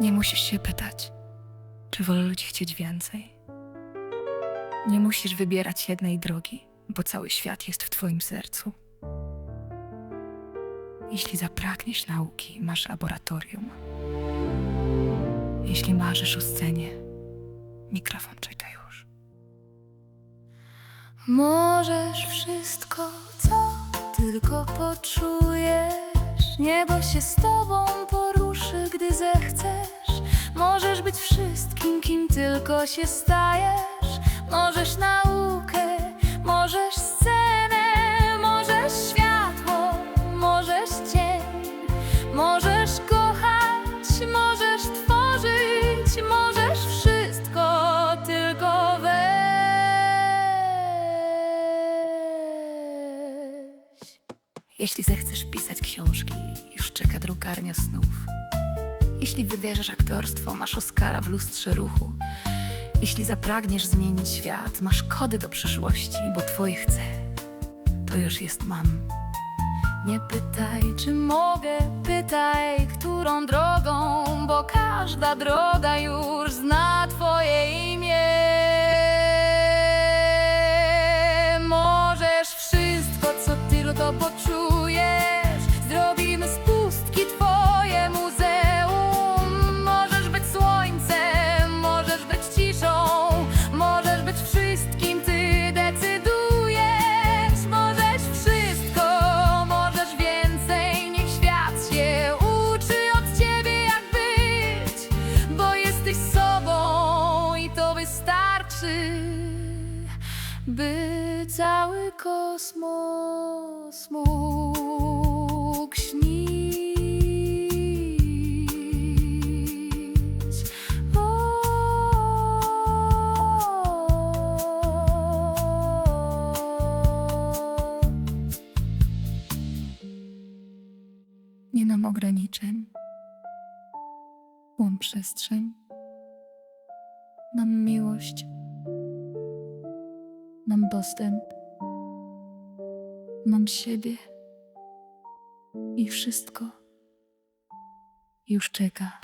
musisz się pytać, czy wolę ludzi chcieć więcej. Nie musisz wybierać jednej drogi, bo cały świat jest w twoim sercu. Jeśli zapragniesz nauki, masz laboratorium. Jeśli marzysz o scenie, mikrofon czeka już. Możesz wszystko, co tylko poczujesz. Niebo się z tobą poruszy, gdy zechcesz. Możesz być wszystkim, kim tylko się stajesz. Możesz naukę, możesz Jeśli zechcesz pisać książki, już czeka drukarnia snów. Jeśli wybierzesz aktorstwo, masz Oscara w lustrze ruchu. Jeśli zapragniesz zmienić świat, masz kody do przyszłości, bo twoje chce. To już jest mam. Nie pytaj, czy mogę, pytaj, którą drogą, bo każda droga już zna Twoje imię. Poczujesz, zrobimy z pustki Twoje muzeum. Możesz być słońcem, możesz być ciszą, możesz być wszystkim, Ty decydujesz. Możesz wszystko, możesz więcej, niech świat się uczy od Ciebie, jak być, bo jesteś sobą i to wystarczy, by cały kosmos mógł śnić. O. Nie mam ograniczeń. Mam przestrzeń. Mam miłość. Mam dostęp. Mam siebie. I wszystko już czeka.